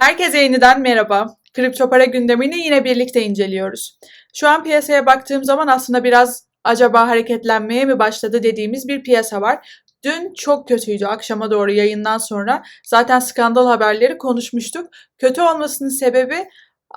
Herkese yeniden merhaba. Kripto para gündemini yine birlikte inceliyoruz. Şu an piyasaya baktığım zaman aslında biraz acaba hareketlenmeye mi başladı dediğimiz bir piyasa var. Dün çok kötüydü akşama doğru yayından sonra. Zaten skandal haberleri konuşmuştuk. Kötü olmasının sebebi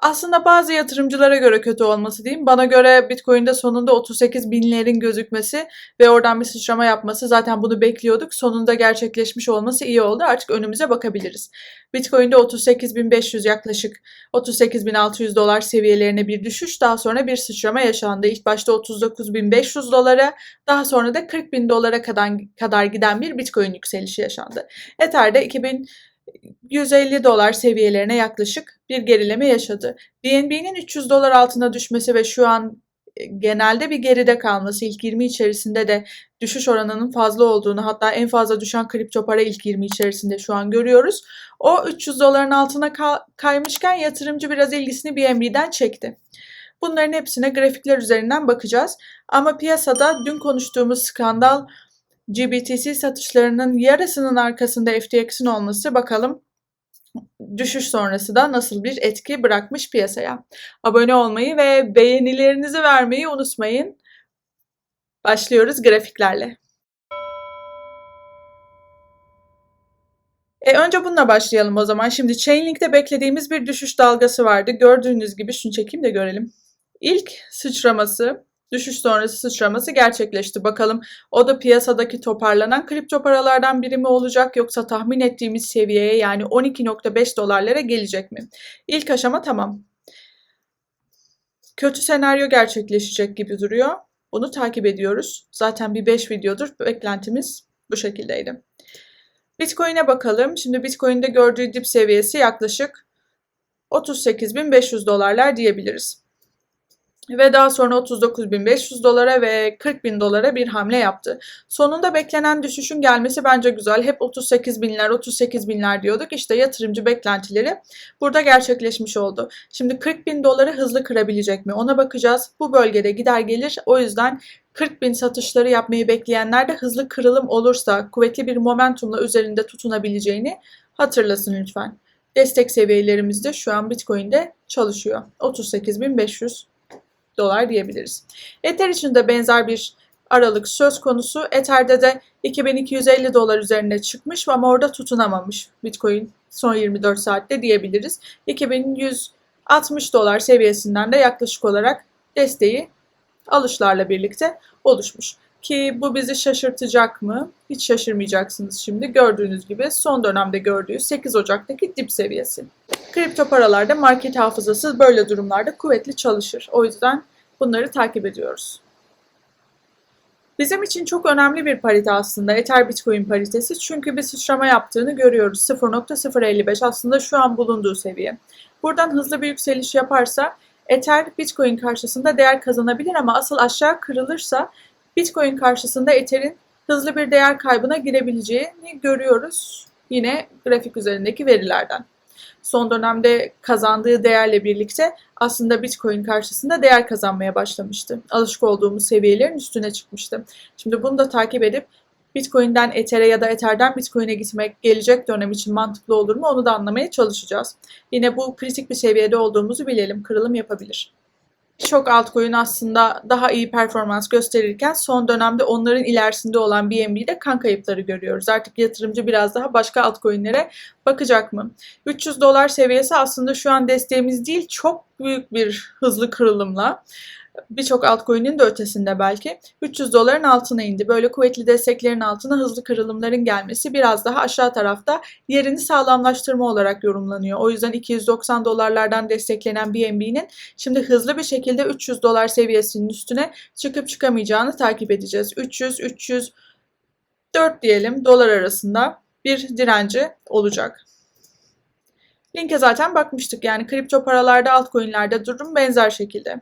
aslında bazı yatırımcılara göre kötü olması diyeyim. Bana göre Bitcoin'de sonunda 38 binlerin gözükmesi ve oradan bir sıçrama yapması zaten bunu bekliyorduk. Sonunda gerçekleşmiş olması iyi oldu. Artık önümüze bakabiliriz. Bitcoin'de 38.500 yaklaşık 38.600 dolar seviyelerine bir düşüş daha sonra bir sıçrama yaşandı. İlk başta 39.500 dolara daha sonra da 40.000 dolara kadar, kadar giden bir Bitcoin yükselişi yaşandı. Ether'de 2000 150 dolar seviyelerine yaklaşık bir gerileme yaşadı. BNB'nin 300 dolar altına düşmesi ve şu an e, genelde bir geride kalması ilk 20 içerisinde de düşüş oranının fazla olduğunu hatta en fazla düşen kripto para ilk 20 içerisinde şu an görüyoruz. O 300 doların altına kaymışken yatırımcı biraz ilgisini BNB'den çekti. Bunların hepsine grafikler üzerinden bakacağız. Ama piyasada dün konuştuğumuz skandal GBTC satışlarının yarısının arkasında FTX'in olması bakalım düşüş sonrası da nasıl bir etki bırakmış piyasaya. Abone olmayı ve beğenilerinizi vermeyi unutmayın. Başlıyoruz grafiklerle. E önce bununla başlayalım o zaman. Şimdi Chainlink'te beklediğimiz bir düşüş dalgası vardı. Gördüğünüz gibi şunu çekeyim de görelim. İlk sıçraması düşüş sonrası sıçraması gerçekleşti. Bakalım o da piyasadaki toparlanan kripto paralardan biri mi olacak yoksa tahmin ettiğimiz seviyeye yani 12.5 dolarlara gelecek mi? İlk aşama tamam. Kötü senaryo gerçekleşecek gibi duruyor. Bunu takip ediyoruz. Zaten bir 5 videodur beklentimiz bu şekildeydi. Bitcoin'e bakalım. Şimdi Bitcoin'de gördüğü dip seviyesi yaklaşık 38.500 dolarlar diyebiliriz ve daha sonra 39.500 dolara ve 40.000 dolara bir hamle yaptı. Sonunda beklenen düşüşün gelmesi bence güzel. Hep 38 binler, 38 binler diyorduk. İşte yatırımcı beklentileri burada gerçekleşmiş oldu. Şimdi 40 bin doları hızlı kırabilecek mi? Ona bakacağız. Bu bölgede gider gelir. O yüzden 40 bin satışları yapmayı bekleyenler de hızlı kırılım olursa kuvvetli bir momentumla üzerinde tutunabileceğini hatırlasın lütfen. Destek seviyelerimizde şu an Bitcoin'de çalışıyor. 38.500 dolar diyebiliriz. Ether için de benzer bir aralık söz konusu. Ether'de de 2250 dolar üzerine çıkmış ama orada tutunamamış Bitcoin son 24 saatte diyebiliriz. 2160 dolar seviyesinden de yaklaşık olarak desteği alışlarla birlikte oluşmuş. Ki bu bizi şaşırtacak mı? Hiç şaşırmayacaksınız şimdi. Gördüğünüz gibi son dönemde gördüğü 8 Ocak'taki dip seviyesi. Kripto paralarda market hafızası böyle durumlarda kuvvetli çalışır. O yüzden bunları takip ediyoruz. Bizim için çok önemli bir parite aslında Ether Bitcoin paritesi çünkü bir sıçrama yaptığını görüyoruz. 0.055 aslında şu an bulunduğu seviye. Buradan hızlı bir yükseliş yaparsa Ether Bitcoin karşısında değer kazanabilir ama asıl aşağı kırılırsa Bitcoin karşısında Ether'in hızlı bir değer kaybına girebileceğini görüyoruz yine grafik üzerindeki verilerden. Son dönemde kazandığı değerle birlikte aslında Bitcoin karşısında değer kazanmaya başlamıştı. Alışık olduğumuz seviyelerin üstüne çıkmıştı. Şimdi bunu da takip edip Bitcoin'den Ether'e ya da Ether'den Bitcoin'e gitmek gelecek dönem için mantıklı olur mu onu da anlamaya çalışacağız. Yine bu kritik bir seviyede olduğumuzu bilelim. Kırılım yapabilir. Birçok altcoin aslında daha iyi performans gösterirken son dönemde onların ilerisinde olan BNB'de kan kayıpları görüyoruz. Artık yatırımcı biraz daha başka altcoin'lere bakacak mı? 300 dolar seviyesi aslında şu an desteğimiz değil çok büyük bir hızlı kırılımla birçok altcoin'in de ötesinde belki 300 doların altına indi. Böyle kuvvetli desteklerin altına hızlı kırılımların gelmesi biraz daha aşağı tarafta yerini sağlamlaştırma olarak yorumlanıyor. O yüzden 290 dolarlardan desteklenen BNB'nin şimdi hızlı bir şekilde 300 dolar seviyesinin üstüne çıkıp çıkamayacağını takip edeceğiz. 300 300 4 diyelim dolar arasında bir direnci olacak. Linke zaten bakmıştık yani kripto paralarda altcoin'lerde durum benzer şekilde.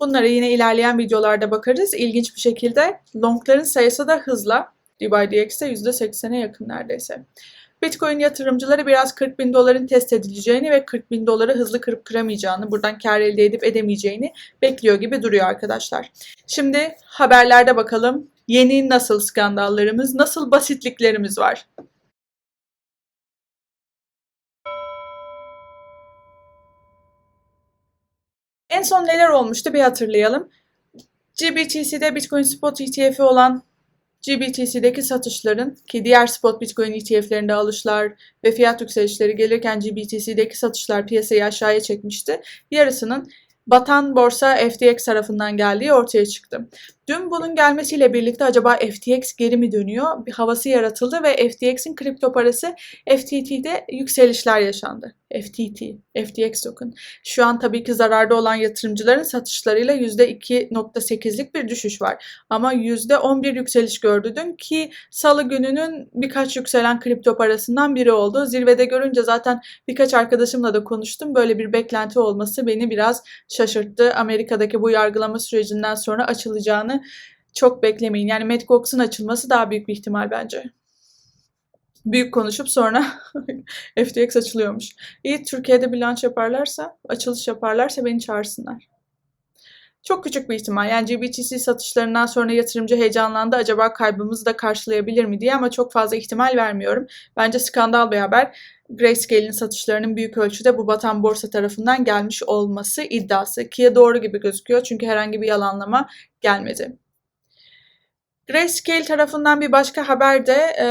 Bunlara yine ilerleyen videolarda bakarız. İlginç bir şekilde longların sayısı da hızla DYDX'te %80'e yakın neredeyse. Bitcoin yatırımcıları biraz 40 bin doların test edileceğini ve 40 bin doları hızlı kırıp kıramayacağını, buradan kar elde edip edemeyeceğini bekliyor gibi duruyor arkadaşlar. Şimdi haberlerde bakalım yeni nasıl skandallarımız, nasıl basitliklerimiz var. En son neler olmuştu bir hatırlayalım. GBTC'de Bitcoin Spot ETF'i olan GBTC'deki satışların ki diğer spot Bitcoin ETF'lerinde alışlar ve fiyat yükselişleri gelirken GBTC'deki satışlar piyasayı aşağıya çekmişti. Yarısının batan borsa FTX tarafından geldiği ortaya çıktı. Dün bunun gelmesiyle birlikte acaba FTX geri mi dönüyor? Bir havası yaratıldı ve FTX'in kripto parası FTT'de yükselişler yaşandı. FTT, FTX token. Şu an tabii ki zararda olan yatırımcıların satışlarıyla %2.8'lik bir düşüş var. Ama %11 yükseliş gördü dün ki salı gününün birkaç yükselen kripto parasından biri oldu. Zirvede görünce zaten birkaç arkadaşımla da konuştum. Böyle bir beklenti olması beni biraz şaşırttı. Amerika'daki bu yargılama sürecinden sonra açılacağını çok beklemeyin. Yani Matt Cox'un açılması daha büyük bir ihtimal bence. Büyük konuşup sonra FTX açılıyormuş. İyi Türkiye'de bir launch yaparlarsa, açılış yaparlarsa beni çağırsınlar. Çok küçük bir ihtimal. Yani GBTC satışlarından sonra yatırımcı heyecanlandı. Acaba kaybımızı da karşılayabilir mi diye ama çok fazla ihtimal vermiyorum. Bence skandal bir haber. Grayscale'in satışlarının büyük ölçüde bu batan borsa tarafından gelmiş olması iddiası. Ki doğru gibi gözüküyor çünkü herhangi bir yalanlama gelmedi. Grayscale tarafından bir başka haber de e,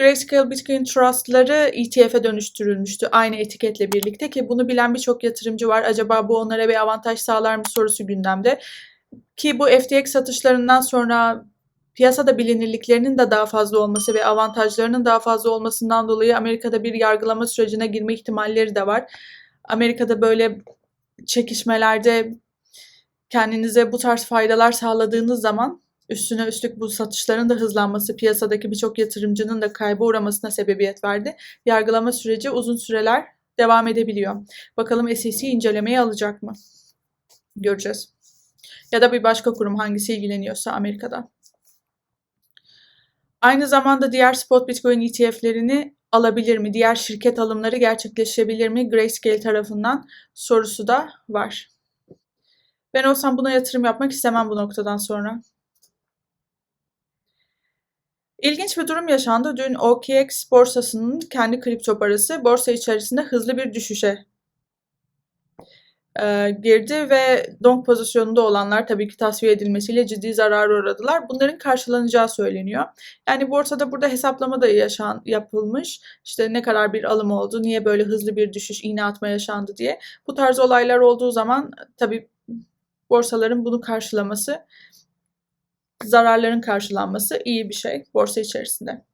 Grayscale Bitcoin Trust'ları ETF'e dönüştürülmüştü aynı etiketle birlikte ki bunu bilen birçok yatırımcı var. Acaba bu onlara bir avantaj sağlar mı sorusu gündemde. Ki bu FTX satışlarından sonra piyasada bilinirliklerinin de daha fazla olması ve avantajlarının daha fazla olmasından dolayı Amerika'da bir yargılama sürecine girme ihtimalleri de var. Amerika'da böyle çekişmelerde kendinize bu tarz faydalar sağladığınız zaman üstüne üstlük bu satışların da hızlanması piyasadaki birçok yatırımcının da kayba uğramasına sebebiyet verdi. Yargılama süreci uzun süreler devam edebiliyor. Bakalım SEC incelemeyi alacak mı? Göreceğiz. Ya da bir başka kurum hangisi ilgileniyorsa Amerika'da. Aynı zamanda diğer spot Bitcoin ETF'lerini alabilir mi? Diğer şirket alımları gerçekleşebilir mi? Grayscale tarafından sorusu da var. Ben olsam buna yatırım yapmak istemem bu noktadan sonra. İlginç bir durum yaşandı. Dün OKX borsasının kendi kripto parası borsa içerisinde hızlı bir düşüşe e, girdi ve long pozisyonunda olanlar tabii ki tasfiye edilmesiyle ciddi zarar uğradılar. Bunların karşılanacağı söyleniyor. Yani borsada burada hesaplama da yaşan, yapılmış. İşte ne kadar bir alım oldu, niye böyle hızlı bir düşüş, iğne atma yaşandı diye. Bu tarz olaylar olduğu zaman tabii borsaların bunu karşılaması, zararların karşılanması iyi bir şey borsa içerisinde.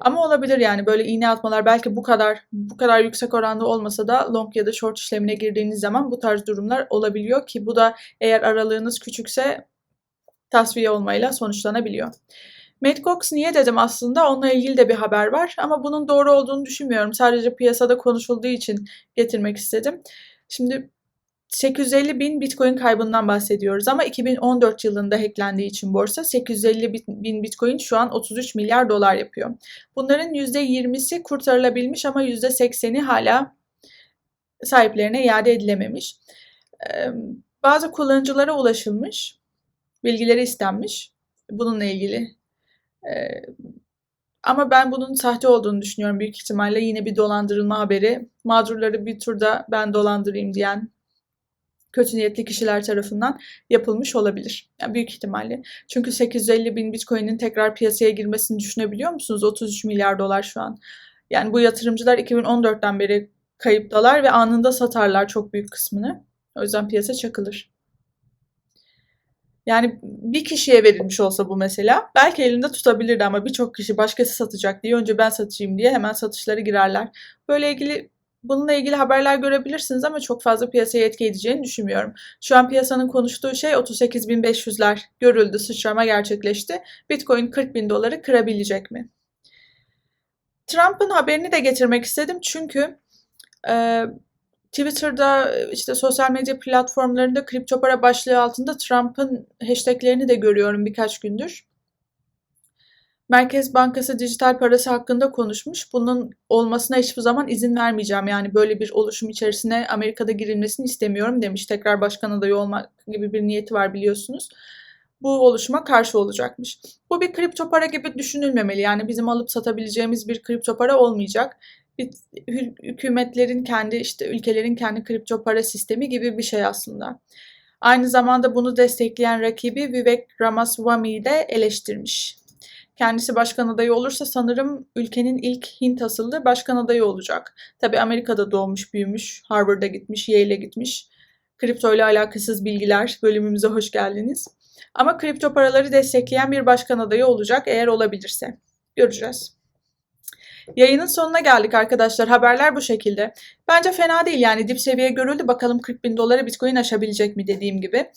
Ama olabilir yani böyle iğne atmalar belki bu kadar bu kadar yüksek oranda olmasa da long ya da short işlemine girdiğiniz zaman bu tarz durumlar olabiliyor ki bu da eğer aralığınız küçükse tasfiye olmayla sonuçlanabiliyor. Matt niye dedim aslında onunla ilgili de bir haber var ama bunun doğru olduğunu düşünmüyorum. Sadece piyasada konuşulduğu için getirmek istedim. Şimdi 850 bin bitcoin kaybından bahsediyoruz ama 2014 yılında hacklendiği için borsa 850 bin bitcoin şu an 33 milyar dolar yapıyor. Bunların %20'si kurtarılabilmiş ama %80'i hala sahiplerine iade edilememiş. Bazı kullanıcılara ulaşılmış, bilgileri istenmiş bununla ilgili. Ama ben bunun sahte olduğunu düşünüyorum büyük ihtimalle. Yine bir dolandırılma haberi. Mağdurları bir turda ben dolandırayım diyen kötü niyetli kişiler tarafından yapılmış olabilir. Yani büyük ihtimalle. Çünkü 850 bin bitcoin'in tekrar piyasaya girmesini düşünebiliyor musunuz? 33 milyar dolar şu an. Yani bu yatırımcılar 2014'ten beri kayıptalar ve anında satarlar çok büyük kısmını. O yüzden piyasa çakılır. Yani bir kişiye verilmiş olsa bu mesela belki elinde tutabilirdi ama birçok kişi başkası satacak diye önce ben satayım diye hemen satışlara girerler. Böyle ilgili Bununla ilgili haberler görebilirsiniz ama çok fazla piyasaya etki edeceğini düşünmüyorum. Şu an piyasanın konuştuğu şey 38.500'ler görüldü, sıçrama gerçekleşti. Bitcoin 40 bin doları kırabilecek mi? Trump'ın haberini de getirmek istedim çünkü e, Twitter'da işte sosyal medya platformlarında kripto para başlığı altında Trump'ın hashtaglerini de görüyorum birkaç gündür. Merkez Bankası dijital parası hakkında konuşmuş. Bunun olmasına hiçbir zaman izin vermeyeceğim. Yani böyle bir oluşum içerisine Amerika'da girilmesini istemiyorum demiş. Tekrar başkan adayı olmak gibi bir niyeti var biliyorsunuz. Bu oluşuma karşı olacakmış. Bu bir kripto para gibi düşünülmemeli. Yani bizim alıp satabileceğimiz bir kripto para olmayacak. bir hü- hükümetlerin kendi işte ülkelerin kendi kripto para sistemi gibi bir şey aslında. Aynı zamanda bunu destekleyen rakibi Vivek Ramaswamy'yi de eleştirmiş. Kendisi başkan adayı olursa sanırım ülkenin ilk Hint asıllı başkan adayı olacak. Tabi Amerika'da doğmuş, büyümüş, Harvard'a gitmiş, Yale'e gitmiş. Kripto ile alakasız bilgiler bölümümüze hoş geldiniz. Ama kripto paraları destekleyen bir başkan adayı olacak eğer olabilirse. Göreceğiz. Yayının sonuna geldik arkadaşlar. Haberler bu şekilde. Bence fena değil yani dip seviye görüldü. Bakalım 40 bin dolara Bitcoin aşabilecek mi dediğim gibi.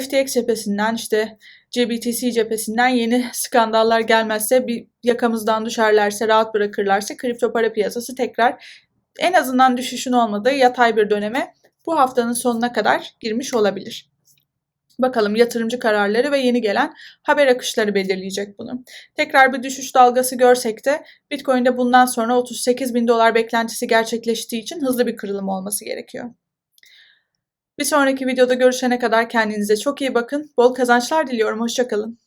FTX cephesinden işte GBTC cephesinden yeni skandallar gelmezse bir yakamızdan düşerlerse rahat bırakırlarsa kripto para piyasası tekrar en azından düşüşün olmadığı yatay bir döneme bu haftanın sonuna kadar girmiş olabilir. Bakalım yatırımcı kararları ve yeni gelen haber akışları belirleyecek bunu. Tekrar bir düşüş dalgası görsek de Bitcoin'de bundan sonra 38 bin dolar beklentisi gerçekleştiği için hızlı bir kırılım olması gerekiyor. Bir sonraki videoda görüşene kadar kendinize çok iyi bakın. Bol kazançlar diliyorum. Hoşçakalın.